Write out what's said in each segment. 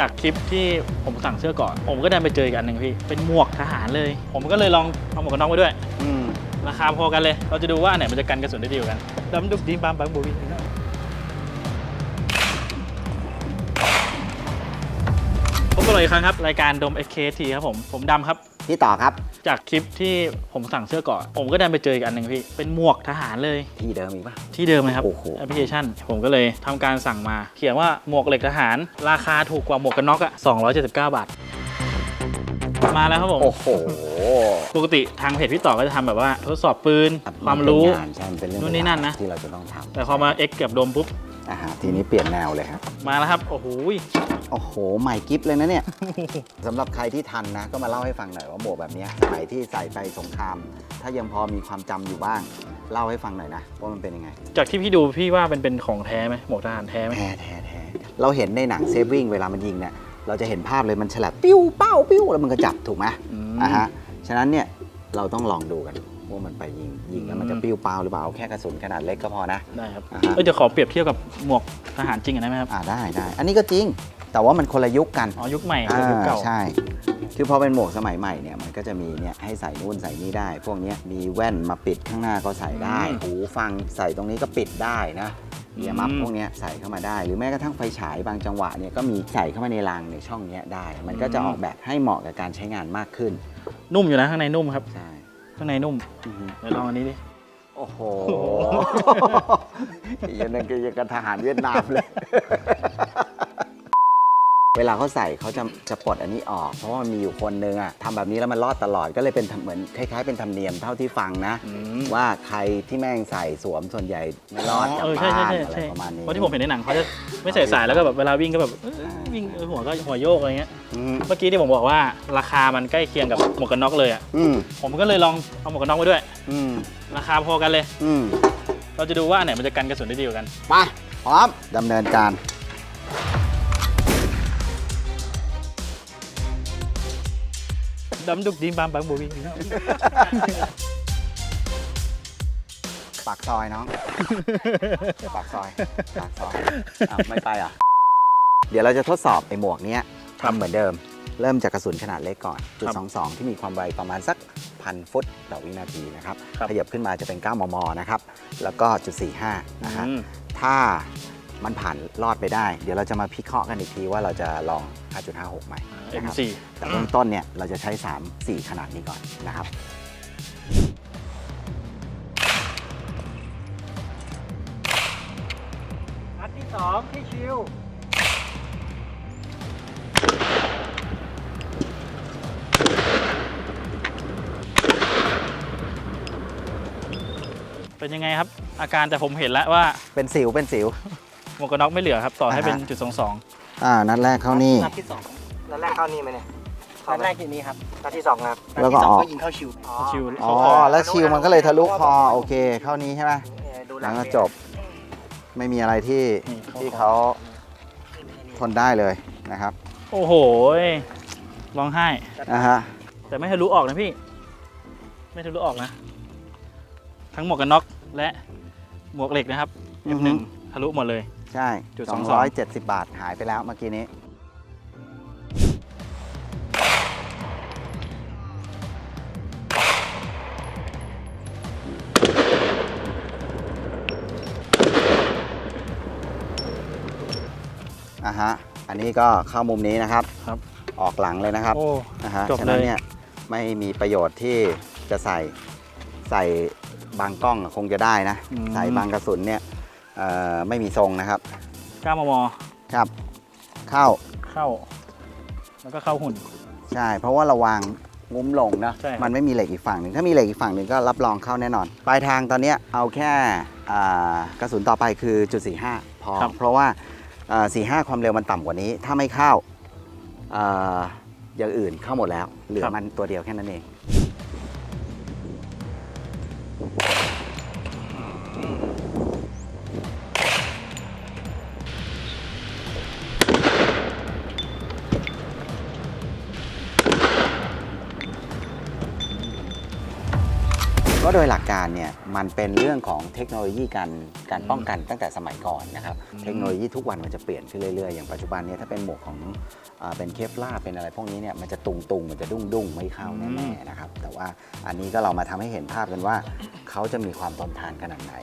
จากคลิปที่ผมสั่งเสื้อก่อน ผมก็ได้ไปเจออีกอันหนึ่งพี่ เป็นหมวกทหารเลย ผมก็เลยลองเอาหมวกกันน็อกไปด้วย อืมราคาพอกันเลย เราจะดูว่าอันไหนมันจะกันกระสุนได้ดีกว่ากันดำดุกดีบามบังบูวิพบกันเลยอีกครั้งครับ รายการดม SKT ครับผม ผมดำครับ พี่ต่อครับ จากคลิปที่ผมสั่งเสื้อก่อน ผมก็ดันไปเจออีกอันหนึ่งพี่ เป็นหมวกทหารเลย ที่เดิมอีกปะ ที่เดิมเลยครับโอ้โห แอปพลิเคชัน ผมก็เลยทำการสั่งมา เขียนว่าหมวกเหล็กทหาร ราคาถูกกว่าหมวกกันน็อกอะ279 บาท มาแล้วครับผม โอ้โหปกติทางเพจพี่ต่อก็จะทำแบบว่าทดสอบปืน ความรู้นเป็นงานใช่มันเป็นเรื่องนู่นนี่นั่นนะ ที่เราจะต้องทแต่พอมา X กับโดมปุ๊บำ อ่าฮะทีนี้เปลี่ยนแนวเลยครับ มาแล้วครับ โอ้โหโอ้โห ใหม่กิฟเลยนะเนี่ย สำหรับใครที่ทันนะ ก็มาเล่าให้ฟังหน่อยว่าหมวกแบบเนี้ยสมัยที่ใส่ไปสงคราม ถ้ายังพอมีความจำอยู่บ้าง เล่าให้ฟังหน่อยนะว่ามันเป็นยังไง จากที่พี่ดูพี่ว่าเป็นเป็นของแท้ไหมหมวกทหารแท้ไหมแท้แท้แท้เราเห็นในหนังเซฟวิ่งเวลามันยิงเนี่ย เราจะเห็นภาพเลยมันฉลับปิ้วเป้าปิ้วแล้วมันก็จับถูกไหมอืมอ่าฮะ ฉะนั้นเนี่ยเราต้องลองดูกัน ว่ามันไปยิงยิงแล้วมันจะอืมปิ้วเป้าหรือเปล่าเอาแค่กระสุนขนาดเล็กก็พอนะ ได้ครับอ่าฮะ เอ้ยเดี๋ยวขอเปรียบเทียบกับหมวกทหารจริงกันได้ไหมครับ อ่าได้ได้อันนี้ก็จริง แต่ว่ามันคนละยุคกัน อ๋อยุคใหม่อ่ากับยุคเก่า ใช่ คือพอเป็นหมวกสมัยใหม่เนี่ยมันก็จะมีเนี่ยให้ใส่นู่นใส่นี่ได้ พวกเนี้ยมีแว่นมาปิดข้างหน้าก็ใส่ได้ อืมหูฟังใส่ตรงนี้ก็ปิดได้นะเอียมัฟอืม พวกเนี้ยใส่เข้ามาได้ หรือแม้กระทั่งไฟฉายบางจังหวะเนี่ยก็มีใส่เข้ามาในรางในช่องเนี้ยได้ มันก็จะออกแบบให้เหมาะกับการใช้งานมากขึ้น นุ่มอยู่นะข้างในนุ่มครับ ใช่ ข้างในนุ่มอือฮึเดี๋ยวลองอันนี้ดิ โอ้โหยังนั่นก็ยังกับทหารเวียดนามเลย เวลาเขาใส่เขาจะจะปลดอันนี้ออก เพราะว่ามันมีอยู่คนนึงอะทำแบบนี้แล้วมันรอดตลอดก็เลยเป็นเหมือนคล้ายๆเป็นธรรมเนียมเท่าที่ฟังนะอืมว่าใครที่แม่งใส่สวมส่วนใหญ่ไม่รอดกลับเออใช่บ้าใช่นใช่อะไรใช่ประมาณนี้ เพราะที่ผมเห็นในหนังเขาจะไม่ใส่สายแล้วก็แบบเวลาวิ่งก็แบบเอ้ยวิ่งเออหัวก็หัวโยกอะไรเงี้ย อืมเมื่อกี้ที่ผมบอกว่าราคามันใกล้เคียงกับหมวกกันน็อกเลยอะ อืมผมก็เลยลองเอาหมวกกันน็อกไปด้วย อืมราคาพอกันเลย อืมเราจะดูว่าอันไหนมันจะกันกระสุนได้ดีกว่ากัน ไปพร้อมดำเนินการ ดำดุกดีบามบังบูวิปากซอยน้อง ปากซอย ปากซอยอ้าวไม่ไปอะ เดี๋ยวเราจะทดสอบไอ้หมวกเนี้ยทำเหมือนเดิม เริ่มจากกระสุนขนาดเล็กก่อน จุดครับสองสองที่มีความไวประมาณสักพันฟุตต่อวินาทีนะครับ ครับ ขยับขึ้นมาจะเป็น 9 มม นะครับ แล้วก็จุด45นะฮะอืมถ้า มันผ่านรอดไปได้ เดี๋ยวเราจะมาพิเคราะห์กันอีกทีว่าเราจะลอง 5.56ใหม่เอ็นะมครับสี่แต่เริ่มต้นเนี่ยเราจะใช้ 3 4 ขนาดนี้ก่อนนะครับ นัดที่สองที่ชิวเป็นยังไงครับ อาการแต่ผมเห็นแล้วว่าเป็นสิวเป็นสิวหม วกกันน็อกไม่เหลือครับ ต่อให้เป็นอ่าฮะจุดสองสองอ่า นัดแรกเข้านี่ นัดที่สองนัดแรกเข้านี่ไหมเนี่ยนัดแรกที่นี่ครับนัดที่สองครับแล้วก็นัดที่สอองอกก็ยิงเข้าชิวชิวอ๋อแล้วชิวมันก็เลยทะลุคอโอเคเข้านี้ใช่ไหมเนี่ยดูหแล้ลัวงก็จบไม่มีอะไรที่นี่เขาที่เขาทนได้เลยนะครับ โอ้โหร้องไห้อ่าฮะแต่ไม่ทะลุออกนะพี่ ไม่ทะลุออกนะ ทั้งหมวกกันน็อกและหมวกเหล็กนะครับอือฮึ F1 ทะลุหมดเลย ใช่จุดสองสอง 270 บาทหายไปแล้วเมื่อกี้นี้ อะฮะ อันนี้ก็เข้ามุมนี้นะครับครับ ออกหลังเลยนะครับ โอ้ นะฮะจบฉะนั้นเลย เนี่ยไม่มีประโยชน์ที่จะใส่ใส่บางกล้องคงจะได้นะ อืม ใส่บางกระสุนเนี่ยเอ่อ ไม่มีทรงนะครับ9มมครับ เข้าเข้า แล้วก็เข้าหุ่น ใช่ เพราะว่าเราวางงุ้มลงนะใช่ครับ มันไม่มีเหล็กอีกฝั่งหนึ่งถ้ามีเหล็กอีกฝั่งหนึ่งก็รับรองเข้าแน่นอน ปลายทางตอนเนี้ยเอาแค่อ่ากระสุนต่อไปคือจุด45พอเพราะว่าอ่า45ความเร็วมันต่ำกว่านี้ ถ้าไม่เข้าอ่าอย่างอื่นเข้าหมดแล้ว เหลือมันตัวเดียวแค่นั้นเอง โดยหลักการเนี่ยมันเป็นเรื่องของเทคโนโลยีการการป้องกันตั้งแต่สมัยก่อนนะครับอืมเทคโนโลยีทุกวันมันจะเปลี่ยนขึ้นเรื่อยๆอย่างปัจจุบันเนี่ยถ้าเป็นหมวกของอ่าเป็นเคฟลาร์เป็นอะไรพวกนี้เนี่ยมันจะตุงตุงๆมันจะดุ้งดุ้งๆไม่เข้าแน่ๆนะครับแต่ว่าอันนี้ก็เรามาทำให้เห็นภาพกันว่า เขาจะมีความทนทานขนาดไหน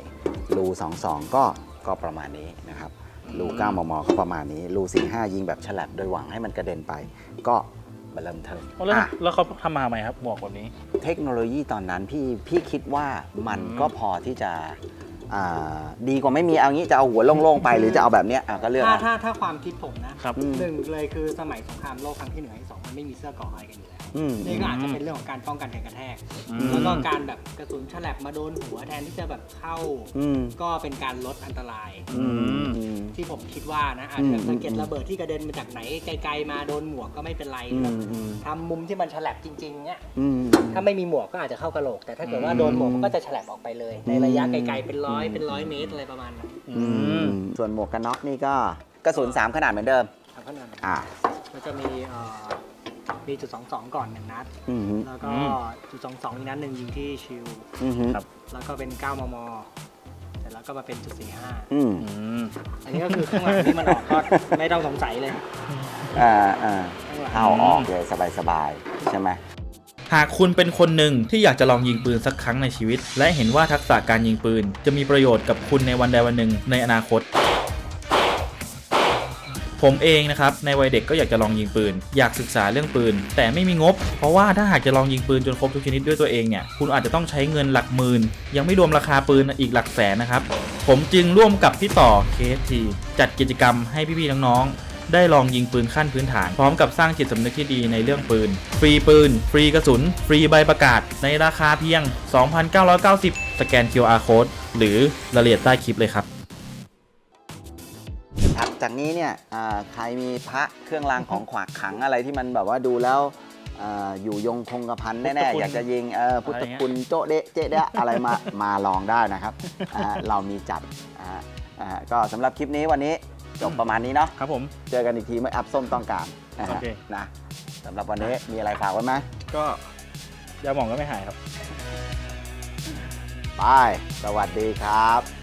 รู22 ก็ก็ประมาณนี้นะครับรู9มมก็ประมาณนี้รู45 ยิงแบบฉลับโดยหวังให้มันกระเด็นไป ก็ มาเริ่มเทิมแล้วอะแล้วเขาทำมาทำไมครับหมวกแบบนี้ เทคโนโลยีตอนนั้นพี่พี่คิดว่ามันอืมก็พอที่จะ อ่าดีกว่าไม่มีเอางี้จะเอาหัวโล่งๆไปหรือจะเอาแบบเนี้ยอะก็เลือกถ้าเอาถ้าถ้าความคิดผมนะครับ อืม หนึ่งเลยคือสมัยสงครามโลกครั้งที่หนึ่งครั้งที่สองมันไม่มีเสื้อเกราะอะไรกันอยู่แล้วอืม นี่ก็อาจจะเป็นเรื่องของการป้องกันแรงกระแทก อืม แล้วก็การแบบกระสุนฉลับมาโดนหัวแทนที่จะแบบเข้า อืมก็เป็นการลดอันตราย อืมอืมที่ผมคิดว่านะอาจจะอืมสะเก็ดระเบิดที่กระเด็นมาจากไหนไกลๆมาโดนหมวกก็ไม่เป็นไรอืแบมบอืม ทำมุมที่มันฉลับจริงๆเนี่ยอืม ถ้าไม่มีหมวกก็อาจจะเข้ากระโหลก แต่ถ้าเกิดว่าโดนหมวกมันก็จะฉลับออกไปเลย ในระยะไกลๆเป็นร้อยเป็นร้อยเมตรอะไรประมาณนั้นอืมส่วนหมวกกันน็อกนี่ก็กระสุน 3 ขนาดเหมือนเดิมทำขนาดนั้นอ่าก็จะมีเอ่อมีจุดสองสองก่อนหนึ่งนัด อืมฮึแล้วก็จุดสองสองอีกนัดหนึ่งยิงที่ชิล อืมฮึครับ แล้วก็เป็น9มมเสร็จแล้วก็มาเป็นจุดสี่ห้าอืมอืม อันนี้ก็คือข้างหลังที่มันออกก็ไม่ต้องสงสัยเลยอ่าอ่าข้างหลัง เอาออกเลยสบายๆใช่ไหม หากคุณเป็นคนหนึ่งที่อยากจะลองยิงปืนสักครั้งในชีวิต และเห็นว่าทักษะการยิงปืน จะมีประโยชน์กับคุณในวันใดวันหนึ่งในอนาคตผมเองนะครับในวัยเด็กก็อยากจะลองยิงปืน อยากศึกษาเรื่องปืน แต่ไม่มีงบ เพราะว่าถ้าหากจะลองยิงปืนจนครบทุกชนิดด้วยตัวเองเนี่ยคุณอาจจะต้องใช้เงินหลักหมื่นยังไม่รวมราคาปืนอีกหลักแสนนะครับ ผมจึงร่วมกับพี่ต่อ KFT จัดกิจกรรมให้พี่ๆน้องๆ ได้ลองยิงปืนขั้นพื้นฐาน พร้อมกับสร้างจิตสำนึกที่ดีในเรื่องปืน ฟรีปืน ฟรีกระสุน ฟรีใบประกาศ ในราคาเพียง 2,990 สแกน QR code หรือรายละเอียดใต้คลิปเลยครับถัดจากนี้เนี่ยอ่าใครมีพระเครื่องรางของขลังขังอะไรที่มันแบบว่าดูแล้วอ่าอยู่ยงคงกระพันแน่พุทธคุณๆอยากจะยิงเอ่อพุทธอะไรเงี้ยคุณโจ๊ะเดะเจ๊เดะอะไรมามาลองได้นะครับอ่าเรามีจัดอ่าอ่าก็สำหรับคลิปนี้วันนี้ จบประมาณนี้เนาะครับผม เจอกันอีกทีเมื่อแอปส้มต้องการนะฮะโอเค นะสำหรับวันนี้มีอะไรฝากไว้ไหมก็ยาหมองก็ไม่หายครับ ไปสวัสดีครับ